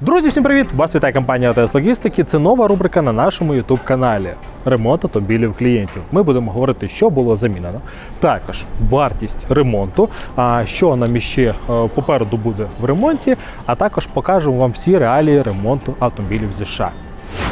Друзі, всім привіт! Вас вітає компанія АТС Логістики. Це нова рубрика на нашому youtube каналі Ремонт автомобілів клієнтів. Ми будемо говорити, що було замінено. Також вартість ремонту, що нам іще е, попереду буде в ремонті, а також покажемо вам всі реалії ремонту автомобілів зі США.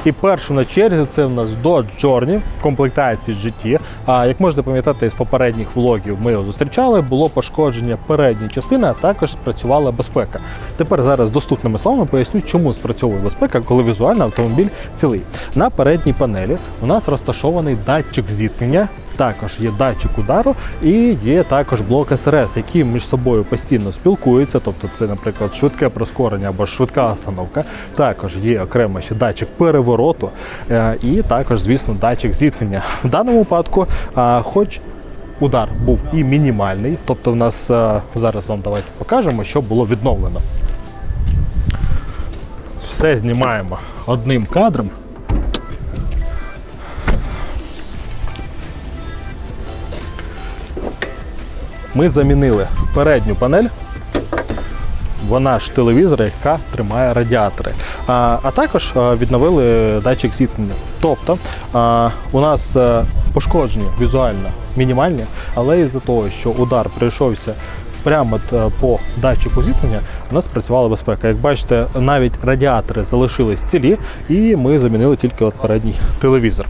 І першим на черзі це в нас Dodge Journey в комплектації GT. А як можете пам'ятати з попередніх влогів, ми його зустрічали, було пошкодження передньої частини, а також спрацювала безпека. Тепер зараз доступними словами поясню, чому спрацьовує безпека, коли візуально автомобіль цілий. На передній панелі у нас розташований датчик зіткнення. Також є датчик удару і є також блок СРС, які між собою постійно спілкуються. Тобто, це, наприклад, швидке прискорення або швидка остановка. Також є окремо ще датчик перевороту, е, і також, звісно, датчик зіткнення. В даному випадку, хоч удар був і мінімальний, тобто в нас е, зараз вам давайте покажемо, що було відновлено. Все знімаємо одним кадром. Ми замінили передню панель. Вона ж телевізор, яка тримає радіатори. А, а також відновили датчик зіткнення. Тобто а, у нас а, пошкодження візуально мінімальні, але із-за того, що удар прийшовся прямо е, по датчику зіткнення, у нас працювала безпека. Як бачите, навіть радіатори залишились цілі, і ми замінили тільки от передній телевізор.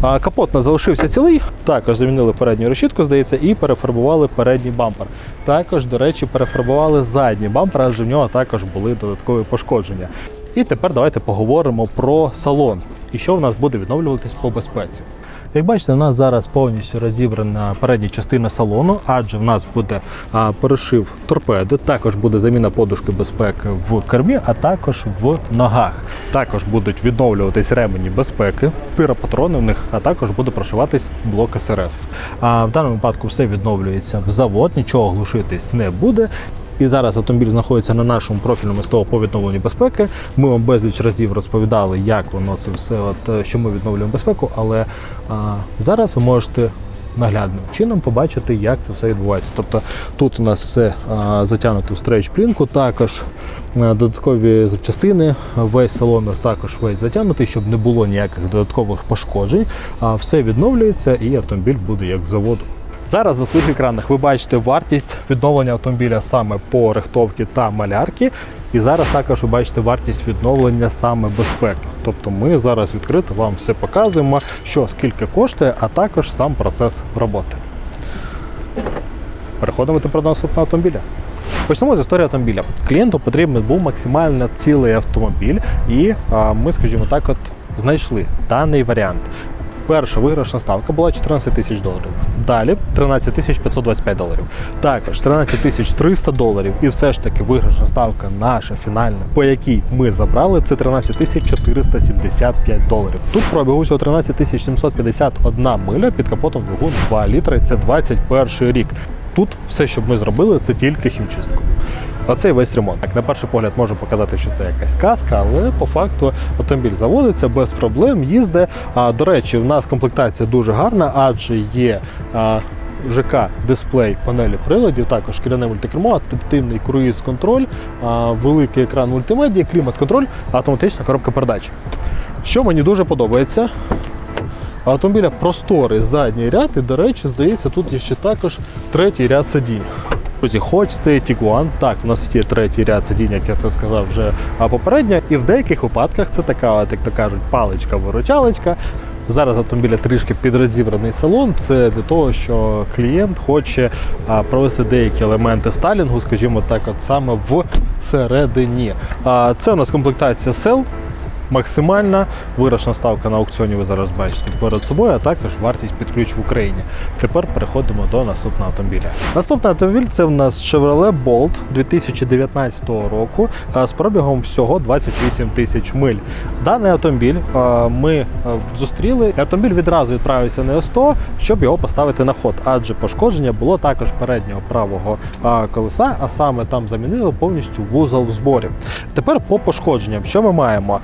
Капот нас залишився цілий, також замінили передню решітку, здається, і перефарбували передній бампер. Також, до речі, перефарбували задній бампер, адже в нього також були додаткові пошкодження. І тепер давайте поговоримо про салон і що в нас буде відновлюватись по безпеці. Як бачите, у нас зараз повністю розібрана передня частина салону, адже в нас буде перешив торпеди, також буде заміна подушки безпеки в кермі, а також в ногах. Також будуть відновлюватись ремені безпеки, піропатрони в них, а також буде прошиватись блок СРС. А в даному випадку все відновлюється в завод, нічого глушитись не буде. І зараз автомобіль знаходиться на нашому профільному СТО по відновленню безпеки. Ми вам безліч разів розповідали, як воно це все, от, е, що ми відновлюємо безпеку, але а, зараз ви можете наглядним чином побачити, як це все відбувається. Тобто тут у нас все а, затягнуто в стрейч-плінку, також а, додаткові запчастини, весь салон у нас також весь затягнутий, щоб не було ніяких додаткових пошкоджень. А все відновлюється і автомобіль буде як з заводу. Зараз на своїх екранах ви бачите вартість відновлення автомобіля саме по рихтовці та малярки. І зараз також ви бачите вартість відновлення саме безпеки. Тобто ми зараз відкрито вам все показуємо, що скільки коштує, а також сам процес роботи. Переходимо до наступного автомобіля. Почнемо з історії автомобіля. Клієнту потрібен був максимально цілий автомобіль, і а, ми, скажімо так, от знайшли даний варіант. Перша виграшна ставка була 14 тисяч доларів. Далі 13 тисяч 525 доларів. Також 13 тисяч 300 доларів. І все ж таки виграшна ставка наша фінальна, по якій ми забрали, це 13 тисяч 475 доларів. Тут пробігу всього 13 тисяч 751 миля під капотом двигун 2 літри. Це 21 рік. Тут все, що ми зробили, це тільки хімчистку. Оцей весь ремонт. Так, на перший погляд можна показати, що це якась казка, але по факту автомобіль заводиться без проблем, їздить. А до речі, в нас комплектація дуже гарна, адже є. А, ЖК дисплей панелі приладів, також шкіряне мультикермо, адаптивний круїз-контроль, а, великий екран мультимедії, клімат-контроль, автоматична коробка передач. Що мені дуже подобається, автомобіля просторий задній ряд, і, до речі, здається, тут є ще також третій ряд сидінь. Друзі, хоч це Tiguan, так, у нас є третій ряд сидінь, як я це сказав вже попередньо, і в деяких випадках це така, як то кажуть, паличка-виручалочка. Зараз автомобіля трішки підрозібраний салон. Це для того, що клієнт хоче провести деякі елементи сталінгу, скажімо так, от саме всередині. А, це у нас комплектація сел. Максимальна виграшна ставка на аукціоні ви зараз бачите перед собою, а також вартість під ключ в Україні. Тепер переходимо до наступного автомобіля. Наступний автомобіль це в нас Chevrolet Bolt 2019 року з пробігом всього 28 тисяч миль. Даний автомобіль ми зустріли. Автомобіль відразу відправився на СТО, щоб його поставити на ход, адже пошкодження було також переднього правого колеса, а саме там замінили повністю вузол в зборі. Тепер по пошкодженням, що ми маємо?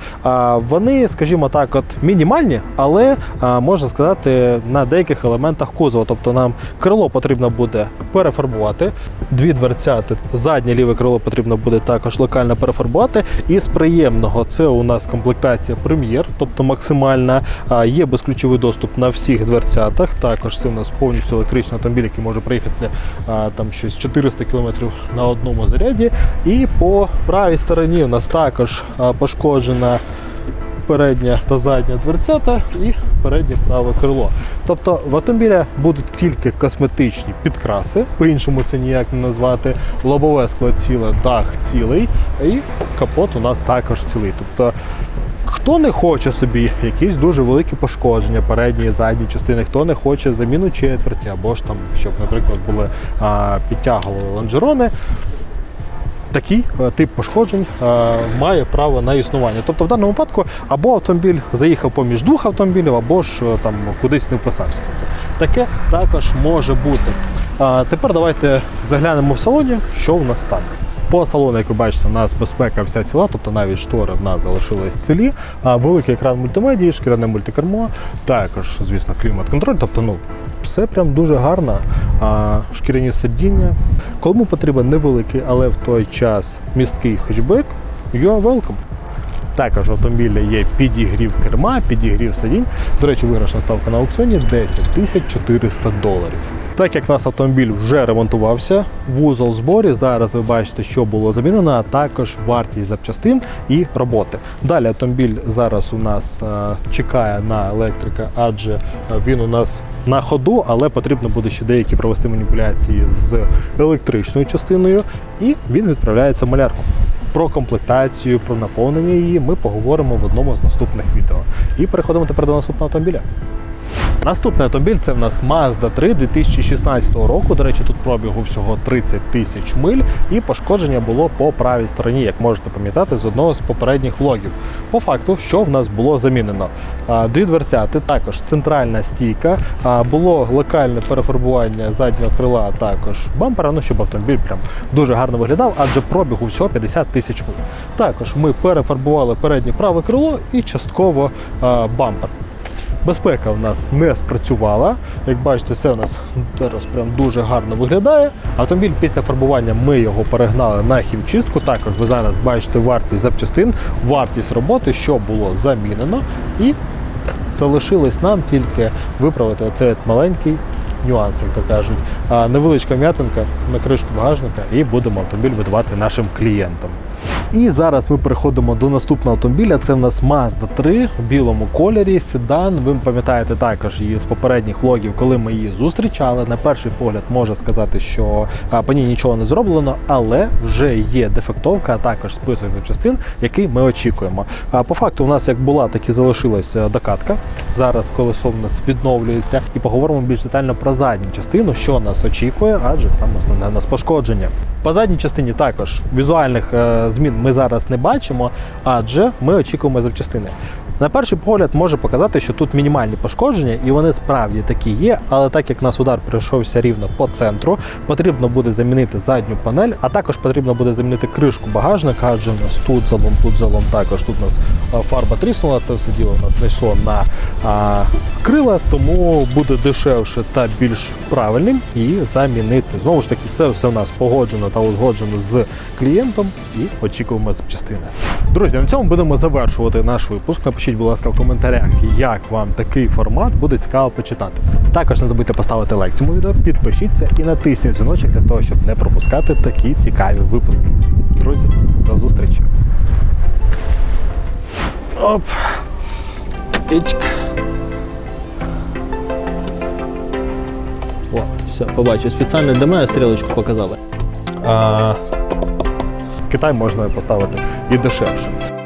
Вони, скажімо так, от мінімальні, але можна сказати на деяких елементах кузова. Тобто нам крило потрібно буде перефарбувати, дві дверцяти, заднє ліве крило потрібно буде також локально перефарбувати. І з приємного це у нас комплектація прем'єр, тобто максимальна. Є безключовий доступ на всіх дверцятах. Також це у нас повністю електричний автомобіль, який може приїхати там щось 400 км на одному заряді. І по правій стороні у нас також пошкоджена передня та задня дверцята і переднє праве крило. Тобто в автомобіля будуть тільки косметичні підкраси, по-іншому це ніяк не назвати. Лобове скло ціле, дах цілий, і капот у нас також цілий. Тобто Хто не хоче собі якісь дуже великі пошкодження передньої і задньої частини, хто не хоче заміну четверті, або ж там, щоб, наприклад, були а, підтягували лонжерони, такий е, тип пошкоджень е, має право на існування. Тобто, в даному випадку або автомобіль заїхав поміж двох автомобілів, або ж е, там кудись не вписався. Таке також може бути. Тепер давайте заглянемо в салоні, що в нас там. По салону, як ви бачите, у нас безпека вся ціла, тобто навіть штори в нас залишились цілі. А великий екран мультимедії, шкіряне мультикермо, також, звісно, клімат-контроль. Тобто, ну, все прям дуже гарно. Шкіряні сидіння. Кому потрібен невеликий, але в той час місткий хетчбек, you are welcome. Також в автомобілі є підігрів керма, підігрів сидінь. До речі, виграшна ставка на аукціоні 10 400 доларів. Так як наш автомобіль вже ремонтувався, вузол в зборі. Зараз ви бачите, що було замінено, а також вартість запчастин і роботи. Далі автомобіль зараз у нас е, чекає на електрика, адже е, він у нас на ходу, але потрібно буде ще деякі провести маніпуляції з електричною частиною, і він відправляється в малярку. Про комплектацію, про наповнення її ми поговоримо в одному з наступних відео. І переходимо тепер до наступного автомобіля. Наступний автомобіль це в нас Mazda 3 2016 року. До речі, тут пробігу всього 30 тисяч миль, і пошкодження було по правій стороні, як можете пам'ятати, з одного з попередніх влогів. По факту, що в нас було замінено? Дві дверцяти, також центральна стійка, було локальне перефарбування заднього крила, також бампера, ну щоб автомобіль прям дуже гарно виглядав, адже пробігу всього 50 тисяч миль. Також ми перефарбували переднє праве крило і частково бампер. Безпека в нас не спрацювала. Як бачите, все у нас зараз прям дуже гарно виглядає. Автомобіль після фарбування ми його перегнали на хімчистку. Також ви зараз бачите вартість запчастин, вартість роботи, що було замінено. І залишилось нам тільки виправити оцей маленький нюанс, як то кажуть. Невеличка м'ятинка на кришку багажника, і будемо автомобіль видавати нашим клієнтам. І зараз ми переходимо до наступного автомобіля. Це в нас Mazda 3 в білому кольорі. Седан. Ви пам'ятаєте також її з попередніх влогів, коли ми її зустрічали. На перший погляд можна сказати, що по ній нічого не зроблено, але вже є дефектовка, а також список запчастин, який ми очікуємо. А по факту, у нас як була, так і залишилася докатка. Зараз колесо в нас відновлюється, і поговоримо більш детально про задню частину, що нас очікує, адже там основне у нас пошкодження. По задній частині також візуальних е, змін ми зараз не бачимо, адже ми очікуємо запчастини. На перший погляд може показати, що тут мінімальні пошкодження, і вони справді такі є. Але так як нас удар прийшовся рівно по центру, потрібно буде замінити задню панель, а також потрібно буде замінити кришку багажника, адже у нас тут залом, тут залом, також тут у нас фарба тріснула, це все діло у нас не йшло на а, крила, тому буде дешевше та більш правильним її замінити. Знову ж таки, це все у нас погоджено та узгоджено з клієнтом і очікуємо запчастини. Друзі, на цьому будемо завершувати наш випуск. Будь ласка, в коментарях, як вам такий формат буде цікаво почитати. Також не забудьте поставити лайк цьому відео, підпишіться і натисніть дзвіночок для того, щоб не пропускати такі цікаві випуски. Друзі, до зустрічі! Оп! Ічк. От, все, побачив. Спеціально для мене стрілочку показали. А, Китай можна поставити і дешевше.